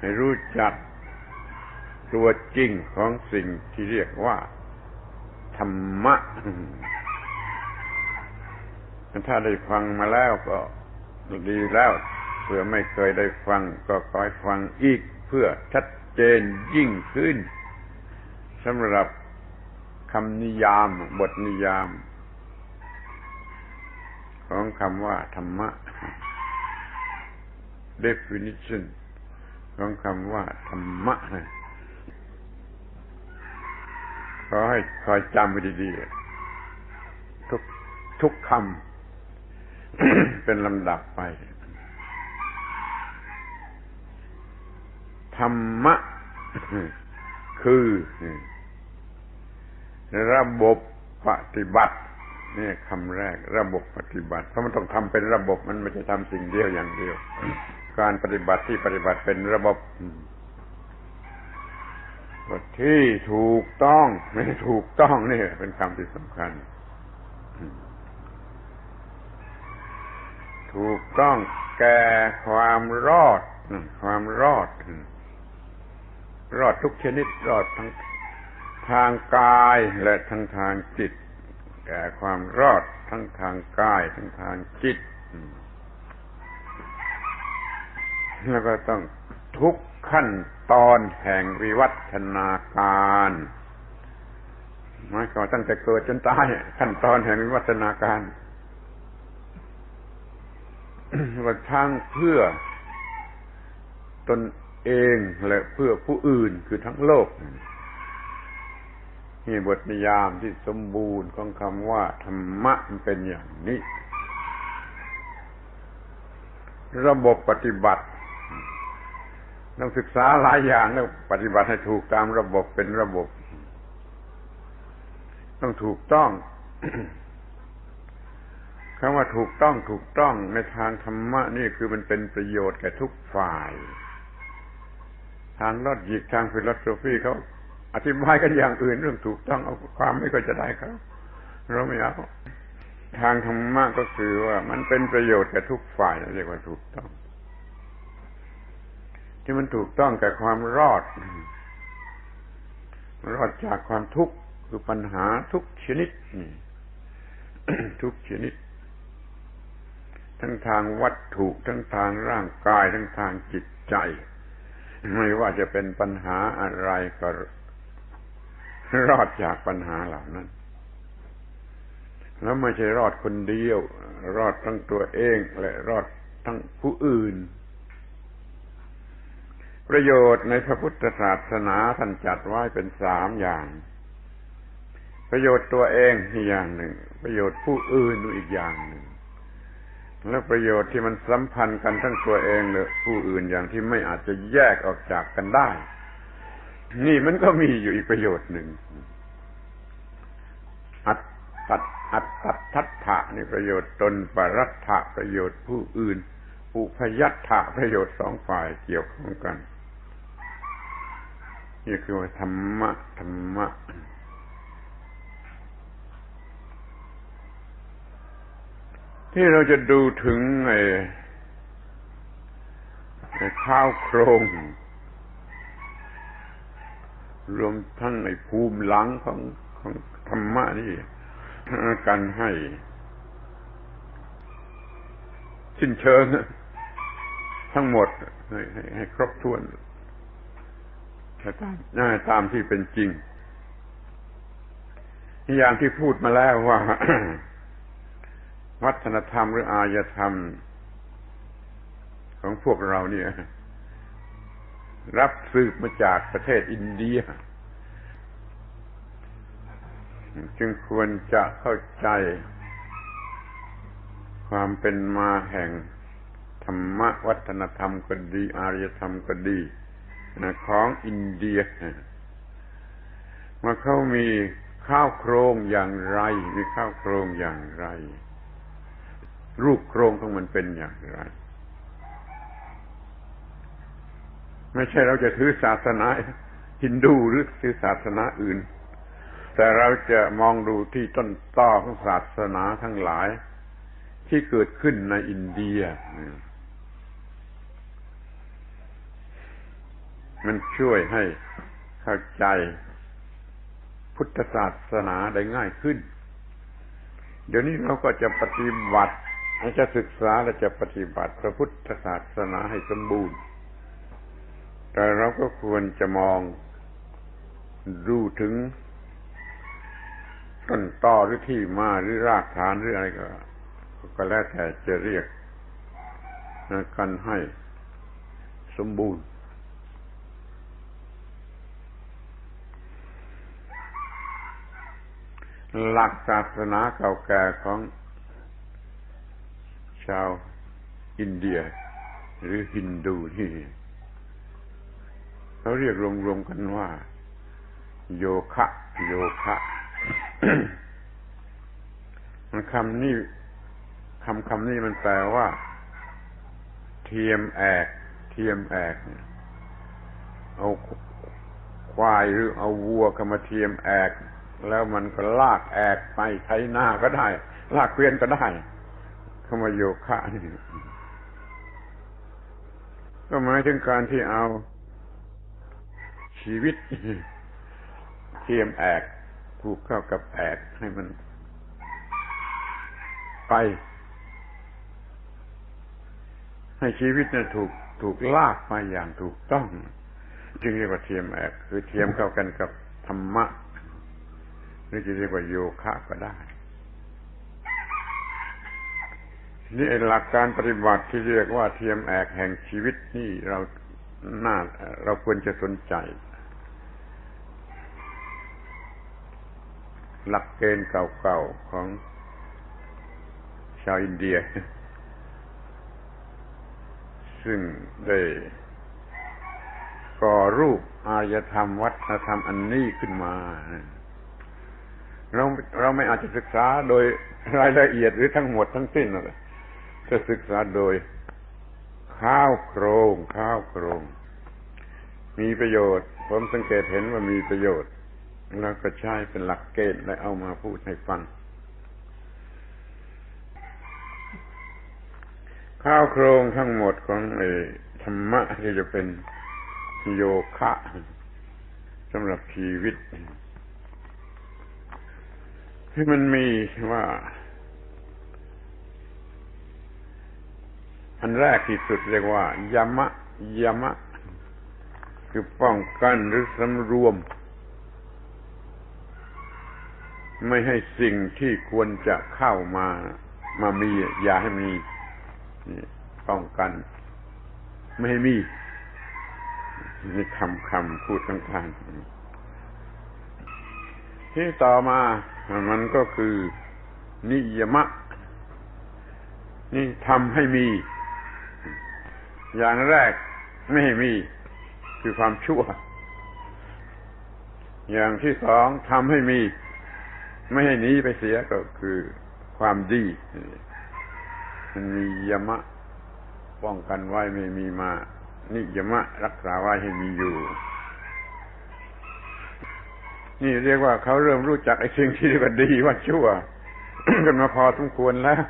ให้รู้จักตัวจริงของสิ่งที่เรียกว่า ธรรมะ ถ้าได้ฟังมาแล้วก็ดีแล้วเผื่อไม่เคยได้ฟัง ก็คอยฟังอีกเพื่อชัดเจนยิ่งขึ้นสำหรับคำนิยามบทนิยาม ของคำว่าธรรมะ definition ของคำว่าธรรมะขอให้คอยจำไว้ดีๆทุกทุกคำเป็นลำดับไป ธรรมะ คือ ระบบปฏิบัตินี่คำแรก ระบบปฏิบัติ เพราะมันต้องทำเป็นระบบมันไม่จะทำสิ่งเดียวอย่างเดียว การปฏิบัติที่ปฏิบัติเป็นระบบที่ถูกต้องไม่ถูกต้องนี่เป็นคำที่สำคัญ ถูกต้องแก่ความรอด ความรอด รอดทุกชนิดรอดทั้งทางกายและทั้งทางจิต แก่ความรอดทั้งทางกายทั้งทางจิต แล้วก็ต้องทุกขั้นตอนแห่งวิวัฒนาการหมายความตั้งแต่เกิดจนตายขั้นตอนแห่งวิวัฒนาการว่าทั้งเพื่อตนเองและเพื่อผู้อื่นคือทั้งโลกนี่บทนิยามที่สมบูรณ์ของคำว่าธรรมะมันเป็นอย่างนี้ ระบบปฏิบัติ ต้องศึกษาหลายอย่างแล้วปฏิบัติให้ถูกตามระบบเป็นระบบ ต้องถูกต้องคำว่าถูกต้องถูกต้องในทางธรรมะนี่คือมันเป็นประโยชน์แก่ทุกฝ่าย ทางลอดหยิกทางฟิโลโซฟีเขาอธิบายกันอย่างอื่นเรื่องถูกต้องเอาความไม่ก็จะได้ครับเราไม่เอาทางธรรมะก็คือว่ามันเป็นประโยชน์แก่ทุกฝ่ายเรียกว่าถูกต้อง ที่มันถูกต้องแก่ความรอด รอดจากความทุกข์คือปัญหาทุกชนิดทุกชนิด ทั้งทางวัตถุทั้งทางร่างกายทั้งทางจิตใจ ไม่ว่าจะเป็นปัญหาอะไรก็รอดจากปัญหาเหล่านั้น แล้วไม่ใช่รอดคนเดียว รอดทั้งตัวเองและรอดทั้งผู้อื่น ประโยชน์ในพระพุทธศาสนาท่านจัดไว้เป็นสามอย่าง ประโยชน์ตัวเองอีกอย่างหนึ่ง ประโยชน์ผู้อื่นอีกอย่างหนึ่ง และประโยชน์ที่มันสัมพันธ์กันทั้งตัวเองหรือผู้อื่นอย่างที่ไม่อาจจะแยกออกจากกันได้ นี่มันก็มีอยู่อีกประโยชน์หนึ่ง อัตตัดอัตตัดทัตถะนี่ประโยชน์ตนปรัตถะประโยชน์ผู้อื่นอุพยัตถะประโยชน์สองฝ่ายเกี่ยวข้องกัน นี่คือว่าธรรมะธรรมะที่เราจะดูถึงไอ้ข้าวโครง รวมทั้งในภูมิหลังของของธรรมะนี่กันให้สิ้นเชิงทั้งหมดให้ให้ครบถ้วน ตามตามที่เป็นจริง อย่างที่พูดมาแล้วว่า วัฒนธรรมหรืออารยธรรม ของพวกเราเนี่ย รับสืบมาจากประเทศอินเดีย จึงควรจะเข้าใจ ความเป็นมาแห่งธรรมวัฒนธรรมก็ดี อารยธรรมก็ดี ของอินเดียว่าเขามีข้าวโครงอย่างไร มีข้าวโครงอย่างไร รูปโครงของมันเป็นอย่างไร ไม่ใช่เราจะถือศาสนาฮินดูหรือถือศาสนาอื่น แต่เราจะมองดูที่ต้นตอของศาสนาทั้งหลาย ที่เกิดขึ้นในอินเดีย มันช่วยให้เข้าใจพุทธศาสนาได้ง่ายขึ้น เดี๋ยวนี้เราก็จะปฏิบัติจะศึกษาและจะปฏิบัติพระพุทธศาสนาให้สมบูรณ์ แต่เราก็ควรจะมองดูถึงต้นต่อหรือที่มาหรือรากฐานหรืออะไรก็ ก็แล้วแต่จะเรียกกันให้สมบูรณ์ หลักศาสนาเก่าแก่ของชาวอินเดีย หรือฮินดูนี่เขาเรียกรวมๆกันว่า โยคะ โยคะมันคำนี้คำคำนี้มันแปลว่า เทียมแอก เทียมแอกเอาควายหรือเอาวัวเขามาเทียมแอก แล้วมันก็ลากแอกไปไถหน้าก็ได้ ลากเกวียนก็ได้เข้ามาโยคะนี่ก็หมายถึงการที่เอาชีวิตเทียมแอกผูกเข้ากับแอกให้มันไป ให้ชีวิตเนี่ยถูกถูกลากไปอย่างถูกต้อง จึงเรียกว่าเทียมแอกคือเทียมเข้ากันกับธรรมะ หรือจะเรียกว่าโยคะก็ได้นี่หลักการปฏิบัติที่เรียกว่าเทียมแอกแห่งชีวิตนี่เราน่าเราควรจะสนใจ หลักเกณฑ์เก่าๆของชาวอินเดีย ซึ่งได้ก่อรูปอารยธรรมวัฒนธรรมอันนี้ขึ้นมา เราเราไม่อาจจะศึกษาโดยรายละเอียดหรือทั้งหมดทั้งสิ้นนะจะศึกษาโดยข้าวโครงข้าวโครง มีประโยชน์ ผมสังเกตเห็นว่ามีประโยชน์ แล้วก็ใช้เป็นหลักเกณฑ์และเอามาพูดให้ฟัง ข้าวโครงทั้งหมดของไอ้ธรรมะที่จะเป็นโยคะสำหรับชีวิต มันมีว่า อันแรกที่สุดเรียกว่ายามะยามะ คือป้องกันหรือสำรวม ไม่ให้สิ่งที่ควรจะเข้ามา มามี อย่าให้มีป้องกัน ไม่ให้มีนี่คำคำพูดกลางๆที่ต่อมา มันก็คือนิยมะ นี่ทำให้มี อย่างแรกไม่ให้มีคือความชั่ว อย่างที่สองทำให้มี ไม่ให้หนีไปเสียก็คือความดีมันมียมะ ป้องกันไว้ไม่มีมา นิยมะรักษาไว้ให้มีอยู่ นี่เรียกว่าเขาเริ่มรู้จักไอ้สิ่งที่ว่าดีว่าชั่วกันมาพอสมควรแล้ว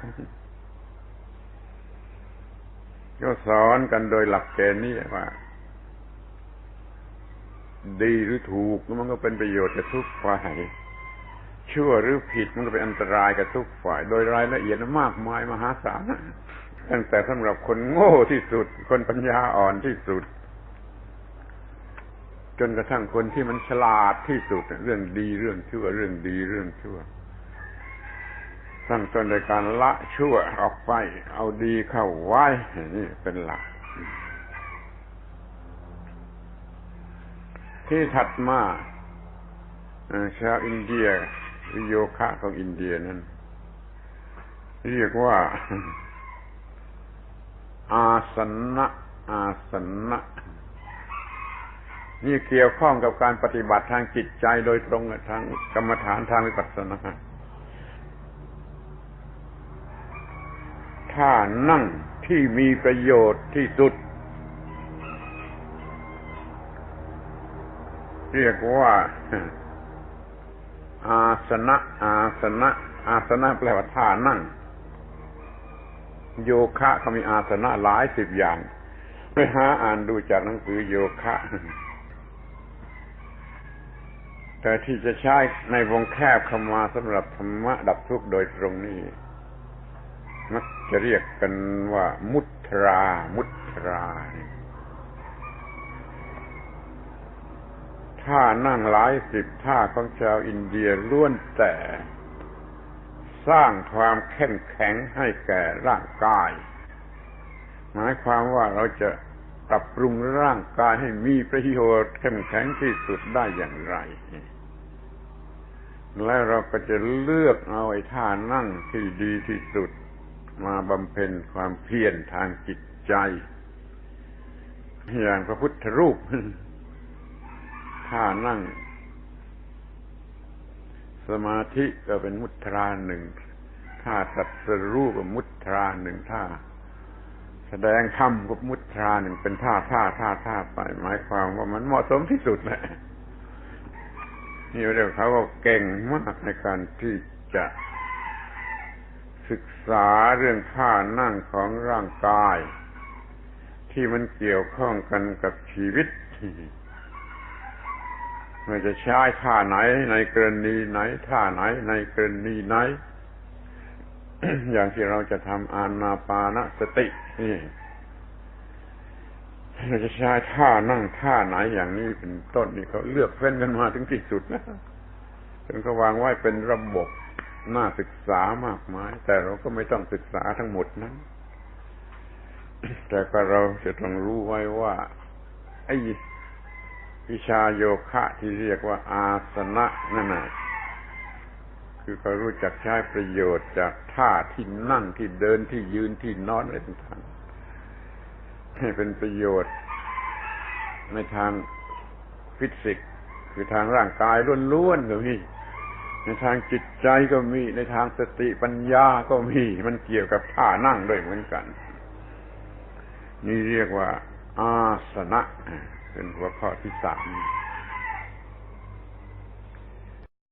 ก็สอนกันโดยหลักเกณฑ์นี้ว่า ดีหรือถูกมันก็เป็นประโยชน์กับทุกฝ่ายชั่วหรือผิดมันก็เป็นอันตรายกับทุกฝ่าย โดยรายละเอียดมากมายมหาศาลตั้งแต่สำหรับคนโง่ที่สุด คนปัญญาอ่อนที่สุด จนกระทั่งคนที่มันฉลาดที่สุดเรื่องดีเรื่องชั่วเรื่องดีเรื่องชั่วตั้งต้นในการละชั่วออกไป เอาดีเข้าไว้นี่เป็นหลัก ที่ถัดมาชาวอินเดียโยคะของอินเดียนั้น เรียกว่า อาสนะอาสนะ นี่เกี่ยวข้องกับการปฏิบัติทางจิตใจโดยตรงทางกรรมฐานทางวิปัสสนาถ้านั่งที่มีประโยชน์ที่สุด เรียกว่าอาสนะ อาสนะ อาสนะแปลว่าท่านั่ง โยคะเขามีอาสนะหลายสิบอย่าง ไปหาอ่านดูจากหนังสือโยคะ แต่ที่จะใช้ในวงแคบเข้ามาสำหรับธรรมะดับทุกข์โดยตรงนี้มักจะเรียกกันว่า มุตรา มุตราท่านั่งหลายสิบท่าของชาวอินเดียล้วนแต่ สร้างความเข้มแข็งให้แก่ร่างกาย หมายความว่าเราจะ ปรับปรุงร่างกายให้มีประโยชน์เข้มแข็งที่สุดได้อย่างไร แล้วเราก็จะเลือกเอาไอ้ท่านั่งที่ดีที่สุด มาบำเพ็ญความเพียรทางจิตใจ อย่างพระพุทธรูปท่านั่ง สมาธิก็เป็นมุตราหนึ่งท่าตัดสรูปมุตราหนึ่งท่า แสดงธรรมก็มุตราหนึ่งเป็นท่าท่าท่าท่าไปหมายความว่ามันเหมาะสมที่สุดแหละนี่เรียกเขาว่าเก่งมากในการที่จะศึกษาเรื่องท่านั่งของร่างกาย ที่มันเกี่ยวข้องกันกับชีวิตมันจะใช้ท่าไหนในกรณีไหนท่าไหนในกรณีไหน อย่างที่เราจะทำอานาปานสตินี่เราจะใช้ท่านั่งท่าไหนอย่างนี้เป็นต้นนี่เขาเลือกเฟ้นกันมาถึงที่สุดนะจนก็วางไว้เป็นระบบน่าศึกษามากมาย แต่เราก็ไม่ต้องศึกษาทั้งหมดนั้น แต่ก็เราจะต้องรู้ไว้ว่า ไอ้วิชาโยคะที่เรียกว่าอาสนะนั่นแหะ คือเขารู้จักใช้ประโยชน์จากท่าที่นั่งที่เดินที่ยืนที่นอนอะไรต่างๆให้เป็นประโยชน์ ในทางฟิสิกส์คือทางร่างกายล้วนๆก็มีในทางจิตใจก็มีในทางสติปัญญาก็มีมันเกี่ยวกับท่านั่งด้วยเหมือนกัน นี่เรียกว่า อาสนะเป็นหัวข้อที่สาม